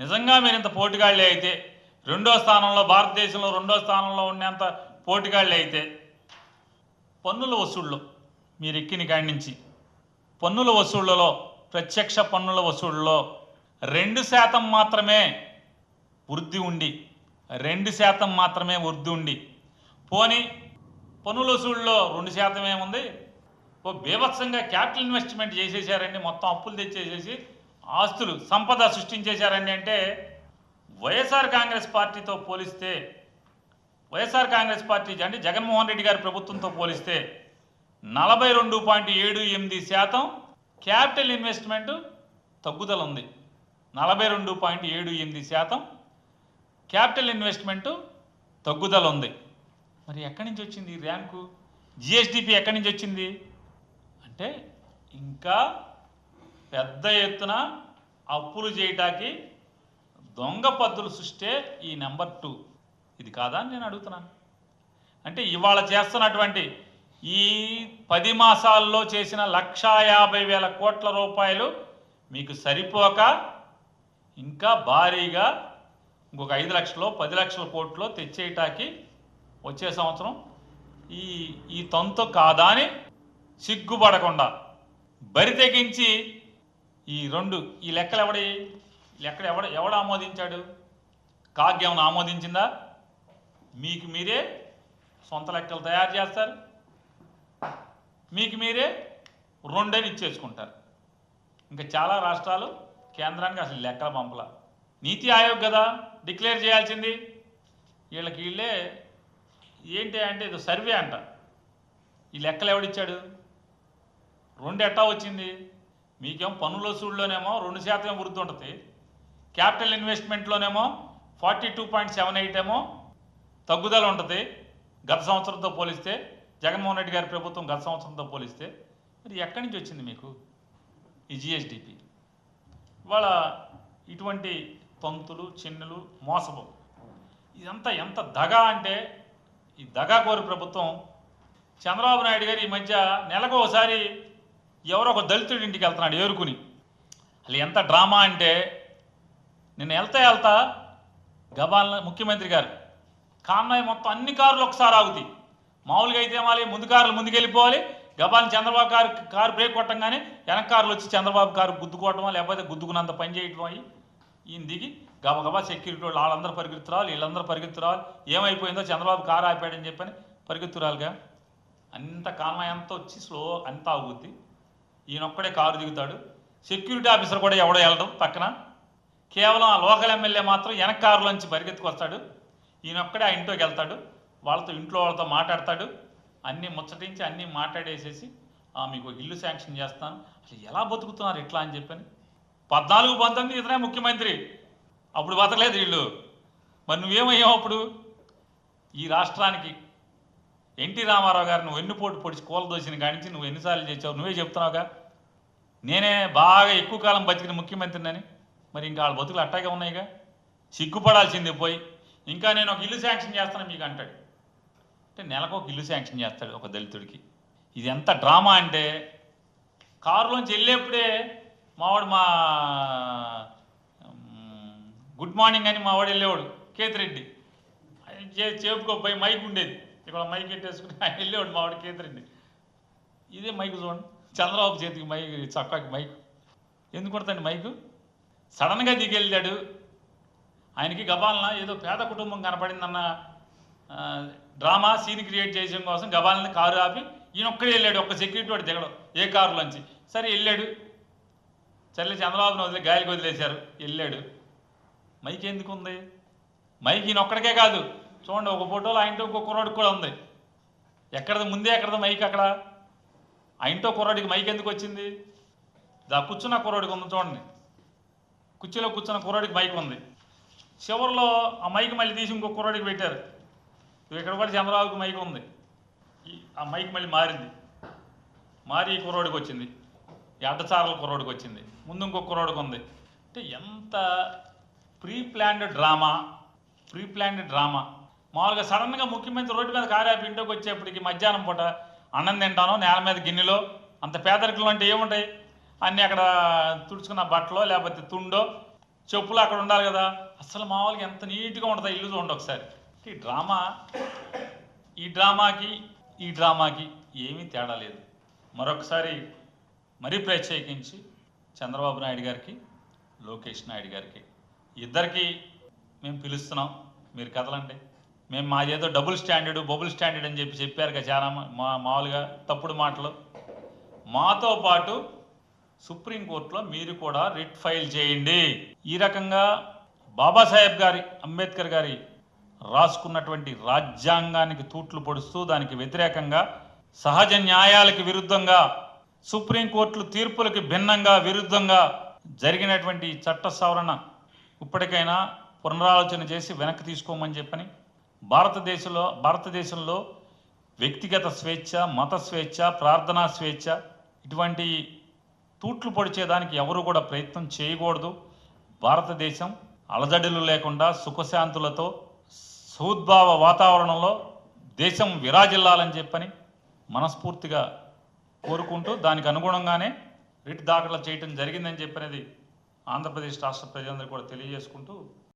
నిజంగా మీరు ఇంత పోటీగాళ్ళే అయితే రెండో స్థానంలో భారతదేశంలో రెండో స్థానంలో ఉండేంత పోటీగాళ్ళే అయితే పన్నుల వసూళ్ళు మీరు ఎక్కిన కాడి నుంచి పన్నుల వసూళ్ళలో ప్రత్యక్ష పన్నుల వసూళ్ళలో రెండు శాతం మాత్రమే వృద్ధి ఉండి రెండు శాతం మాత్రమే వృద్ధి ఉండి పోని పన్నుల వసూళ్ళలో రెండు శాతం ఏముంది? ఓ బీభత్సంగా క్యాపిటల్ ఇన్వెస్ట్మెంట్ చేసేసారండి మొత్తం అప్పులు తెచ్చేసేసి ఆస్తులు సంపద సృష్టించేశారని అంటే వైఎస్ఆర్ కాంగ్రెస్ పార్టీతో పోలిస్తే వైఎస్ఆర్ కాంగ్రెస్ పార్టీ అంటే జగన్మోహన్ రెడ్డి గారి ప్రభుత్వంతో పోలిస్తే నలభై రెండు పాయింట్ ఏడు ఎనిమిది శాతం క్యాపిటల్ ఇన్వెస్ట్మెంట్ తగ్గుదల ఉంది నలభై రెండు పాయింట్ ఏడు ఎనిమిది శాతం క్యాపిటల్ ఇన్వెస్ట్మెంట్ తగ్గుదల ఉంది మరి ఎక్కడి నుంచి వచ్చింది ర్యాంకు? జిఎస్డిపి ఎక్కడి నుంచి వచ్చింది? అంటే ఇంకా పెద్ద ఎత్తున అప్పులు చేయటానికి దొంగ పద్దులు సృష్టే ఈ నెంబర్ టూ. ఇది కాదా అని నేను అడుగుతున్నాను. అంటే ఇవాళ చేస్తున్నటువంటి ఈ పది మాసాల్లో చేసిన లక్షా యాభై వేల కోట్ల రూపాయలు మీకు సరిపోక ఇంకా భారీగా ఇంకొక ఐదు లక్షలు పది లక్షల కోట్లు తెచ్చేయటానికి వచ్చే సంవత్సరం ఈ ఈ తంతు కాదా అని సిగ్గుపడకుండా బరి తెగించి ఈ రెండు ఈ లెక్కలు ఎవడి? లెక్కలు ఎవడ ఎవడు ఆమోదించాడు? కాగ్ ఏమైనా ఆమోదించిందా? మీకు మీరే సొంత లెక్కలు తయారు చేస్తారు. మీకు మీరే రెండని ఇచ్చేసుకుంటారు ఇంకా చాలా రాష్ట్రాలు కేంద్రానికి అసలు లెక్కల పంపల. నీతి ఆయోగ్ కదా డిక్లేర్ చేయాల్సింది. వీళ్ళకి వీళ్ళే ఏంటి అంటే ఇది సర్వే అంట. ఈ లెక్కలు ఎవడిచ్చాడు? రెండు ఎట్టా వచ్చింది? మీకేమో పన్నుల వసూళ్ళలోనేమో రెండు శాతమే వృద్ధి ఉంటుంది capital ఇన్వెస్ట్మెంట్లోనేమో forty two point seven eight ఏమో తగ్గుదల ఉంటుంది గత సంవత్సరంతో పోలిస్తే జగన్మోహన్ రెడ్డి గారి ప్రభుత్వం గత సంవత్సరంతో పోలిస్తే మరి ఎక్కడి నుంచి వచ్చింది మీకు ఈ జిఎస్డిపి? ఇవాళ ఇటువంటి తంతులు చిన్నులు మోసపు. ఇదంతా ఎంత దగా అంటే ఈ దగా కోరి ప్రభుత్వం చంద్రబాబు నాయుడు గారు ఈ మధ్య నెలకు ఒకసారి ఎవరో ఒక దళితుడి ఇంటికి వెళ్తున్నాడు ఏరుకుని. అసలు ఎంత డ్రామా అంటే నేను వెళ్తా వెళ్తా గబాల్ ముఖ్యమంత్రి గారు కాన్నాయి మొత్తం అన్ని కార్లు ఒకసారి ఆగుతాయి. మామూలుగా అయితే మళ్ళీ ముందు కార్లు ముందుకెళ్ళిపోవాలి. గబాల్ని చంద్రబాబు కారు కారు బ్రేక్ కొట్టంగానే వెనక కార్లు వచ్చి చంద్రబాబు కారు గుద్దుకోవటమా లేకపోతే గుద్దుకున్నంత పని చేయటం అయ్యి ఈయన దిగి గబగబా సెక్యూరిటీ వాళ్ళు వాళ్ళందరూ పరిగెత్తురావాలి వీళ్ళందరూ పరిగెత్తురావాలి. ఏమైపోయిందో చంద్రబాబు కారు ఆపాడని చెప్పని పరిగెత్తురాలిగా. అంత కాన్వాయ్ అంతా వచ్చి స్లో అంతా ఆగుద్ది. ఈయన ఒక్కడే కారు దిగుతాడు. సెక్యూరిటీ ఆఫీసర్ కూడా ఎవడో వెళ్ళడం పక్కన. కేవలం ఆ లోకల్ ఎమ్మెల్యే మాత్రం వెనక కారులోంచి పరిగెత్తుకొస్తాడు ఈయన ఒక్కడే ఆ ఇంట్లోకి వెళ్తాడు. వాళ్ళతో ఇంట్లో వాళ్ళతో మాట్లాడతాడు. అన్నీ ముచ్చటించి అన్నీ మాట్లాడేసేసి మీకు ఒక ఇల్లు శాంక్షన్ చేస్తాను. అసలు ఎలా బతుకుతున్నారు ఇట్లా? అని చెప్పని. పద్నాలుగు పంతొమ్మిది ఇతనే ముఖ్యమంత్రి. అప్పుడు బతకలేదు వీళ్ళు. మరి నువ్వేమయ్యావు అప్పుడు? ఈ రాష్ట్రానికి ఎన్టీ రామారావు గారు నువ్వు ఎన్నిపోటు పొడిచి కూలదోసిన కానించి నువ్వు ఎన్నిసార్లు చేసావు నువ్వే చెప్తున్నావుగా? నేనే బాగా ఎక్కువ కాలం బతికిన ముఖ్యమంత్రినని. మరి ఇంకా వాళ్ళ బతుకులు అట్టాగే ఉన్నాయిగా? సిగ్గుపడాల్సింది పోయి. ఇంకా నేను ఒక ఇల్లు శాంక్షన్ చేస్తాను మీకు అంటాడు. అంటే నెలకు ఒక ఇల్లు శాంక్షన్ చేస్తాడు ఒక దళితుడికి. ఇది ఎంత డ్రామా అంటే కారులోంచి వెళ్ళేప్పుడే మావాడు మా గుడ్ మార్నింగ్ అని మావాడు వెళ్ళేవాడు కేతిరెడ్డి. చేపుకోపోయి మైక్ ఉండేది. ఇక్కడ మైక్ ఎట్టేసుకుని ఆయన వెళ్ళేవాడు మావాడు కేంద్రండి ఇదే మైక్ చూడండి. చంద్రబాబు చేతికి మైక్ చక్కకి మైక్. ఎందుకు కొడతాండి మైకు? సడన్గా దిగెళ్ళాడు. ఆయనకి గబాలన ఏదో పేద కుటుంబం కనపడిందన్న డ్రామా సీన్ క్రియేట్ చేయడం కోసం గబాలని కారు ఆపి ఈయన ఒక్కడే వెళ్ళాడు. ఒక్క సెక్యూరిటీ వాడు దిగడం ఏ కారులోంచి సరే వెళ్ళాడు. సర్లే చంద్రబాబును వదిలే గాలికి వదిలేశారు. వెళ్ళాడు. మైక్ ఎందుకు ఉంది మైక్ ఈయన ఒక్కడికే కాదు. చూడండి ఒక ఫోటోలో ఆయనతో ఒక కుర్రాడికి కూడా ఉంది. ఎక్కడది? ముందే ఎక్కడది మైక్ అక్కడ? ఆయనతో కుర్రాడికి మైక్ ఎందుకు వచ్చింది? దా కూర్చున్న కుర్రాడికి ఉంది చూడండి. కుర్చీలో కూర్చున్న కుర్రాడికి మైక్ ఉంది. చివరిలో ఆ మైక్ మళ్ళీ తీసి ఇంకో కుర్రాడికి పెట్టారు. ఇక్కడ కూడా చంద్రబాబుకి మైక్ ఉంది. ఈ- ఆ మైక్ మళ్ళీ మారింది. మారి ఈ కుర్రోడికి వచ్చింది. ఈ అడ్డచారల కుర్రోడికి వచ్చింది. ముందు ఇంకో కుర్రోడికి ఉంది. అంటే ఎంత pre planned drama? Pre planned drama. మామూలుగా సడన్గా ముఖ్యమంత్రి రోడ్డు మీద కారాపి ఇంటికి వచ్చేప్పటికి మధ్యాహ్నం పూట అన్నం తింటాను నేల మీద గిన్నెలో. అంత పేదరికలు అంటే ఏముంటాయి? అన్నీ అక్కడ తుడుచుకున్న బట్టలో లేకపోతే తుండో చెప్పులు అక్కడ ఉండాలి కదా. అసలు మామూలుగా ఎంత నీట్గా ఉంటుందో ఇల్లు చూడండి ఒకసారి. ఈ డ్రామా ఈ డ్రామాకి ఈ డ్రామాకి ఏమీ తేడా లేదు. మరొకసారి మరీ ప్రత్యేకించి చంద్రబాబు నాయుడు గారికి లోకేష్ నాయుడు గారికి ఇద్దరికి మేము పిలుస్తున్నాం. మీరు కదలండి. మేము మాదేదో డబుల్ స్టాండర్డ్ బబుల్ స్టాండర్డ్ అని చెప్పి చెప్పారు కదా చాలా మా- మామూలుగా తప్పుడు మాటలు. మాతో పాటు సుప్రీంకోర్టులో మీరు కూడా రిట్ ఫైల్ చేయండి. ఈ రకంగా బాబాసాహెబ్ గారి అంబేద్కర్ గారి రాసుకున్నటువంటి రాజ్యాంగానికి తూట్లు పొడుస్తూ దానికి వ్యతిరేకంగా సహజ న్యాయాలకు విరుద్ధంగా సుప్రీంకోర్టులు తీర్పులకు భిన్నంగా విరుద్ధంగా జరిగినటువంటి చట్ట సవరణ ఇప్పటికైనా పునరాలోచన చేసి వెనక్కి తీసుకోమని చెప్పని భారతదేశంలో భారతదేశంలో వ్యక్తిగత స్వేచ్ఛ మత స్వేచ్ఛ ప్రార్థనా స్వేచ్ఛ ఇటువంటి తూట్లు పొడిచేదానికి ఎవరు కూడా ప్రయత్నం చేయకూడదు. భారతదేశం అలజడులు లేకుండా సుఖశాంతులతో సౌద్భావ వాతావరణంలో దేశం విరాజిల్లాలని చెప్పని మనస్ఫూర్తిగా కోరుకుంటూ దానికి అనుగుణంగానే రిట్ దాఖలు చేయటం జరిగిందని చెప్పినది ఆంధ్రప్రదేశ్ రాష్ట్ర ప్రజలందరూ కూడా తెలియజేసుకుంటూ